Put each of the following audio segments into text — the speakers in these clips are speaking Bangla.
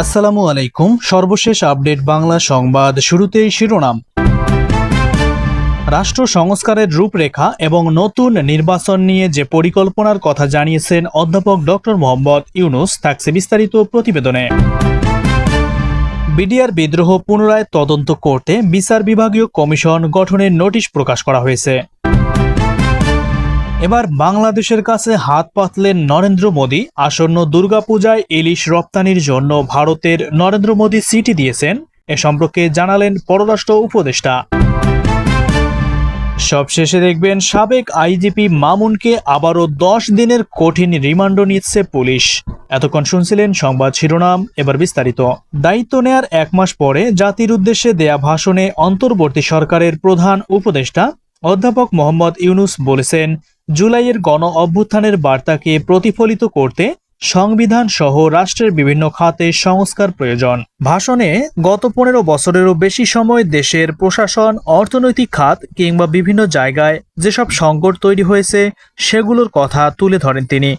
আসসালামু আলাইকুম। সর্বশেষ আপডেট বাংলা সংবাদ শুরুতেই শিরোনাম। রাষ্ট্র সংস্কারের রূপরেখা এবং নতুন নির্বাচন নিয়ে যে পরিকল্পনার কথা জানিয়েছেন অধ্যাপক ডক্টর মোহাম্মদ ইউনুস, থাকছে বিস্তারিত প্রতিবেদনে। বিডিআর বিদ্রোহ পুনরায় তদন্ত করতে বিচার বিভাগীয় কমিশন গঠনের নোটিশ প্রকাশ করা হয়েছে। এবার বাংলাদেশের কাছে হাত পাতলেন নরেন্দ্র মোদী। আসন্ন দুর্গাপূজায় ইলিশ রপ্তানির জন্য ভারতের নরেন্দ্র মোদী সিটি দিয়েছেন। এ সম্পর্কে জানালেন পররাষ্ট্র উপদেষ্টা। সবশেষে দেখবেন সাবেক আইজিপি মামুনকে আবারও দশ দিনের কঠিন রিমান্ড নিচ্ছে পুলিশ। এতক্ষণ শুনছিলেন সংবাদ শিরোনাম, এবার বিস্তারিত। দায়িত্ব নেয়ার এক মাস পরে জাতির উদ্দেশ্যে দেয়া ভাষণে অন্তর্বর্তী সরকারের প্রধান উপদেষ্টা অধ্যাপক মোহাম্মদ ইউনুস বলেছেন জুলাইয়ের গণ অভ্যুত্থানের বার্তাকে প্রতিফলিত করতে সংবিধান সহ রাষ্ট্রের বিভিন্ন খাতে সংস্কার প্রয়োজন। ভাষণে গত পনেরো বছরেরও বেশি সময় দেশের প্রশাসন, অর্থনৈতিক খাত কিংবা বিভিন্ন জায়গায় যেসব সংকট তৈরি হয়েছে, সেগুলোর কথা তুলে ধরেন তিনি।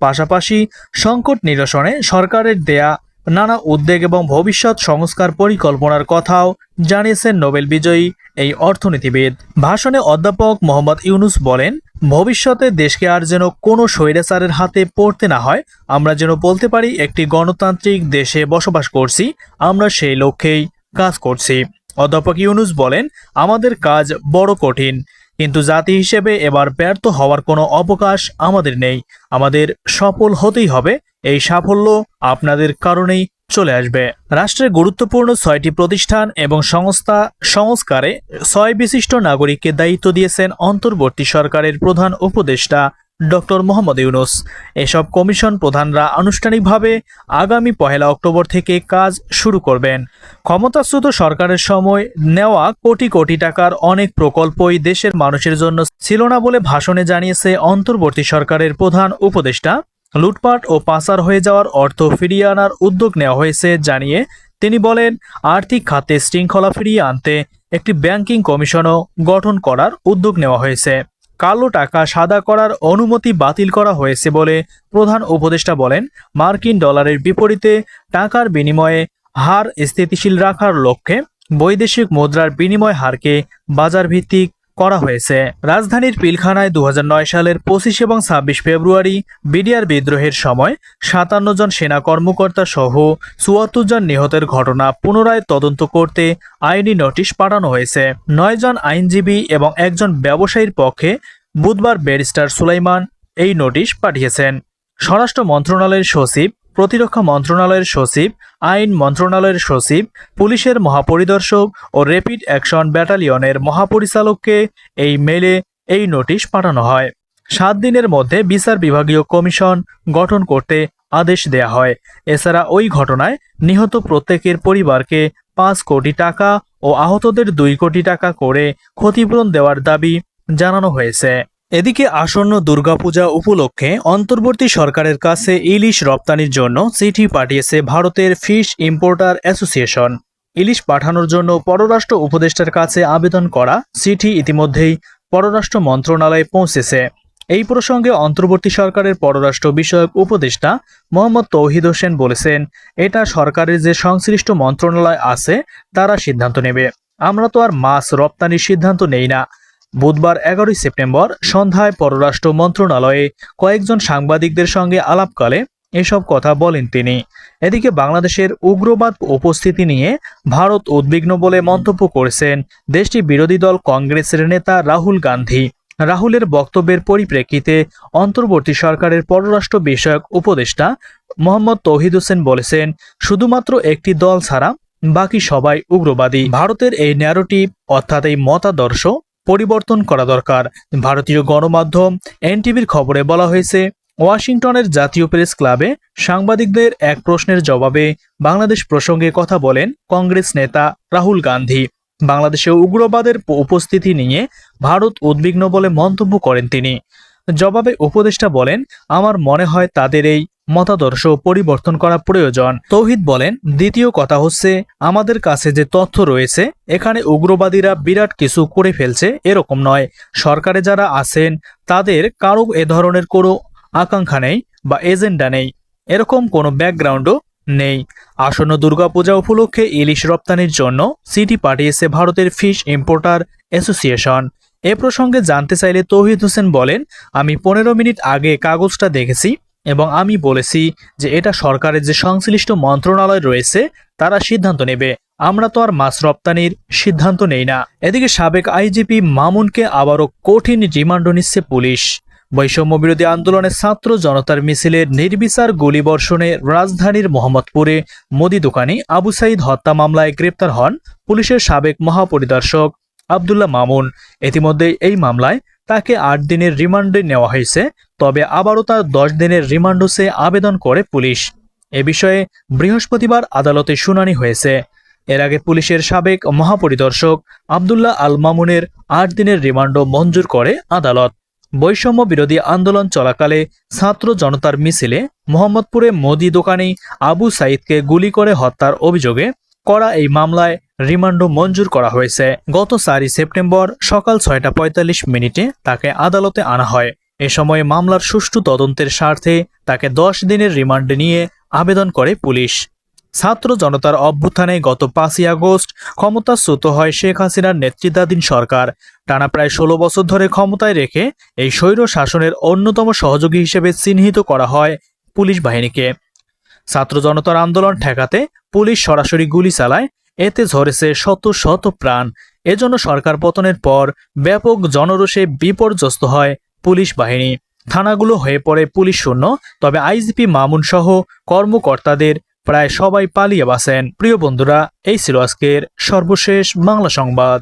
পাশাপাশি সংকট নিরসনে সরকারের দেয়া নানা উদ্যোগ এবং ভবিষ্যৎ সংস্কার পরিকল্পনার কথাও জানিয়েছেন নোবেল বিজয়ী এই অর্থনীতিবিদ। ভাষণে অধ্যাপক মোহাম্মদ ইউনুস বলেন, ভবিষ্যতে দেশকে আর যেন কোনো স্বৈরাচারের হাতে পড়তে না হয়, আমরা যেন বলতে পারি একটি গণতান্ত্রিক দেশে বসবাস করছি, আমরা সেই লক্ষ্যেই কাজ করছি। অধ্যাপক ইউনুস বলেন, আমাদের কাজ বড় কঠিন কিন্তু জাতি হিসেবে এবার ব্যর্থ হওয়ার কোনো অবকাশ আমাদের নেই। আমাদের সফল হতেই হবে, এই সাফল্য আপনাদের কারণেই চলে আসবে। রাষ্ট্রের গুরুত্বপূর্ণ ছয়টি প্রতিষ্ঠান এবং সংস্থা সংস্কারে ছয় বিশিষ্ট নাগরিককে দায়িত্ব দিয়েছেন অন্তর্বর্তী সরকারের প্রধান উপদেষ্টা ডক্টর মোহাম্মদ ইউনুস। এসব কমিশন প্রধানরা আনুষ্ঠানিকভাবে আগামী পহেলা অক্টোবর থেকে কাজ শুরু করবেন। ক্ষমতাচ্যুত সরকারের সময় নেওয়া কোটি কোটি টাকার অনেক প্রকল্পই দেশের মানুষের জন্য ছিল না বলে ভাষণে জানিয়েছে অন্তর্বর্তী সরকারের প্রধান উপদেষ্টা। লুটপাট ও পাচার হয়ে যাওয়ার অর্থ ফিরিয়ে আনার উদ্যোগ নেওয়া হয়েছে জানিয়ে তিনি বলেন, আর্থিক খাতে শৃঙ্খলা ফিরিয়ে আনতে একটি ব্যাংকিং কমিশনও গঠন করার উদ্যোগ নেওয়া হয়েছে। কালো টাকা সাদা করার অনুমতি বাতিল করা হয়েছে বলে প্রধান উপদেষ্টা বলেন, মার্কিন ডলারের বিপরীতে টাকার বিনিময়ে হার স্থিতিশীল রাখার লক্ষ্যে বৈদেশিক মুদ্রার বিনিময় হারকে বাজার ভিত্তিক করা হয়েছে। রাজধানীর পিলখানায় দুহাজার নয় সালের পঁচিশ এবং ছাব্বিশ ফেব্রুয়ারি বিডিআর বিদ্রোহের সময় সাতান্ন জন সেনা কর্মকর্তা সহ চুয়াত্তর জন নিহতের ঘটনা পুনরায় তদন্ত করতে আইনি নোটিশ পাঠানো হয়েছে। নয় জন আইনজীবী এবং একজন ব্যবসায়ীর পক্ষে বুধবার ব্যারিস্টার সুলাইমান এই নোটিশ পাঠিয়েছেন। স্বরাষ্ট্র মন্ত্রণালয়ের সচিব, প্রতিরক্ষা মন্ত্রণালয়ের সচিব আইন মন্ত্রণালয়ের সচিব, পুলিশের মহাপরিদর্শক ও র্যাপিড অ্যাকশন ব্যাটালিয়নের মহাপরিচালককে এই মেলে এই নোটিশ পাঠানো হয়। সাত দিনের মধ্যে বিচার বিভাগীয় কমিশন গঠন করতে আদেশ দেয়া হয়। এছাড়া ওই ঘটনায় নিহত প্রত্যেকের পরিবারকে পাঁচ কোটি টাকা ও আহতদের দুই কোটি টাকা করে ক্ষতিপূরণ দেওয়ার দাবি জানানো হয়েছে। এদিকে আসন্ন দুর্গাপূজা উপলক্ষে অন্তর্বর্তী সরকারের কাছে ইলিশ রপ্তানির জন্য চিঠি পাঠিয়েছে ভারতের ফিশ ইম্পোর্টার অ্যাসোসিয়েশন। ইলিশ পাঠানোর জন্য পররাষ্ট্র উপদেষ্টার কাছে আবেদন করা চিঠি ইতিমধ্যেই পররাষ্ট্র মন্ত্রণালয়ে পৌঁছেছে। এই প্রসঙ্গে অন্তর্বর্তী সরকারের পররাষ্ট্র বিষয়ক উপদেষ্টা মোহাম্মদ তৌহিদ হোসেন বলেছেন, এটা সরকারের যে সংশ্লিষ্ট মন্ত্রণালয় আছে, তারা সিদ্ধান্ত নেবে। আমরা তো আর মাছ রপ্তানির সিদ্ধান্ত নেই না। বুধবার এগারোই সেপ্টেম্বর সন্ধ্যায় পররাষ্ট্র মন্ত্রণালয়ে কয়েকজন সাংবাদিকদের সঙ্গে আলাপকালে এসব কথা বলেন তিনি। এদিকে বাংলাদেশের উগ্রবাদ উপস্থিতি নিয়ে ভারত উদ্বিগ্ন বলে মন্তব্য করেছেন দেশটি বিরোধী দল কংগ্রেসের নেতা রাহুল গান্ধী। রাহুলের বক্তব্যের পরিপ্রেক্ষিতে অন্তর্বর্তী সরকারের পররাষ্ট্র বিষয়ক উপদেষ্টা মোহাম্মদ তৌহিদ হোসেন বলেছেন, শুধুমাত্র একটি দল ছাড়া বাকি সবাই উগ্রবাদী। ভারতের এই ন্যারোটিভ অর্থাৎ এই মতাদর্শ পরিবর্তন করা দরকার। ভারতীয় গণমাধ্যম, এনটিভির খবরে বলা হয়েছে, ওয়াশিংটনের জাতীয় প্রেস ক্লাবে সাংবাদিকদের এক প্রশ্নের জবাবে বাংলাদেশ প্রসঙ্গে কথা বলেন কংগ্রেস নেতা রাহুল গান্ধী। বাংলাদেশে উগ্রবাদের উপস্থিতি নিয়ে ভারত উদ্বিগ্ন বলে মন্তব্য করেন তিনি। জবাবে উপদেষ্টা বলেন, আমার মনে হয় তাদের এই মতাদর্শ পরিবর্তন করা প্রয়োজন। তৌহিদ বলেন, দ্বিতীয় কথা হচ্ছে, আমাদের কাছে যে তথ্য রয়েছে, এখানে উগ্রবাদীরা বিরাট কিছু করে ফেলছে, এরকম নয়। সরকারে যারা আছেন, তাদের কারও এ ধরনের কোনো আকাঙ্ক্ষা নেই বা এজেন্ডা নেই। এরকম কোনো ব্যাকগ্রাউন্ডও নেই। আসন্ন দুর্গাপূজা উপলক্ষে ইলিশ রপ্তানির জন্য সিটি পাঠিয়েছে ভারতের ফিশ ইম্পোর্টার অ্যাসোসিয়েশন। এ প্রসঙ্গে জানতে চাইলে তৌহিদ হোসেন বলেন, আমি পনেরো মিনিট আগে কাগজটা দেখেছি এবং আমি বলেছি যে এটা সরকারের যে সংশ্লিষ্ট মন্ত্রণালয় রয়েছে, তারা সিদ্ধান্ত নেবে। আমরা তো আর মাছ রপ্তানির সিদ্ধান্ত নেই না। এদিকে সাবেক আইজিপি মামুনকে আবারও কঠিন রিমান্ড নিচ্ছে পুলিশ। বৈষম্য বিরোধী আন্দোলনে ছাত্র জনতার মিছিলে নির্বিচার গুলিবর্ষণে রাজধানীর মোহাম্মদপুরে মোদি দোকানে আবু সাইদ হত্যা মামলায় গ্রেপ্তার হন পুলিশের সাবেক মহাপরিদর্শক আবদুল্লাহ মামুন। ইতিমধ্যে এই মামলায় তাকে আট দিনের রিমান্ডে নেওয়া হয়েছে, তবে আবারও তার দশ দিনের রিমান্ড সে আবেদন করে পুলিশ। এ বিষয়ে বৃহস্পতিবার আদালতে শুনানি হয়েছে। এর আগে পুলিশের সাবেক মহাপরিদর্শক আবদুল্লাহ আল মামুনের আট দিনের রিমান্ডও মঞ্জুর করে আদালত। বৈষম্য বিরোধী আন্দোলন চলাকালে ছাত্র জনতার মিছিলে মোহাম্মদপুরে মোদি দোকানে আবু সাইদকে গুলি করে হত্যার অভিযোগে করা এই মামলায় রিমান্ডও মঞ্জুর করা হয়েছে। গত চারই সেপ্টেম্বর সকাল ছয়টা পঁয়তাল্লিশ মিনিটে তাকে আদালতে আনা হয়। এ সময় মামলার সুষ্ঠু তদন্তের স্বার্থে তাকে দশ দিনের রিমান্ডে নিয়ে আবেদন করে পুলিশ। ছাত্র জনতার অভ্যুত্থানে গত পাঁচই আগস্ট ক্ষমতাচ্যুত হয় শেখ হাসিনার নেতৃত্বাধীন সরকার। টানা প্রায় ষোলো বছর ধরে ক্ষমতায় রেখে এই স্বৈর শাসনের অন্যতম সহযোগী হিসেবে চিহ্নিত করা হয় পুলিশ বাহিনীকে। ছাত্র জনতার আন্দোলন ঠেকাতে পুলিশ সরাসরি গুলি চালায় এতে ঝরেছে শত শত প্রাণ। এজন্য সরকার পতনের পর ব্যাপক জনরোষে বিপর্যস্ত হয় পুলিশ বাহিনী। থানাগুলো হয়ে পড়ে পুলিশ শূন্য, তবে আইজিপি মামুন সহ কর্মকর্তাদের প্রায় সবাই পালিয়ে বাসেন প্রিয় বন্ধুরা, এই ছিল আজকের সর্বশেষ বাংলা সংবাদ।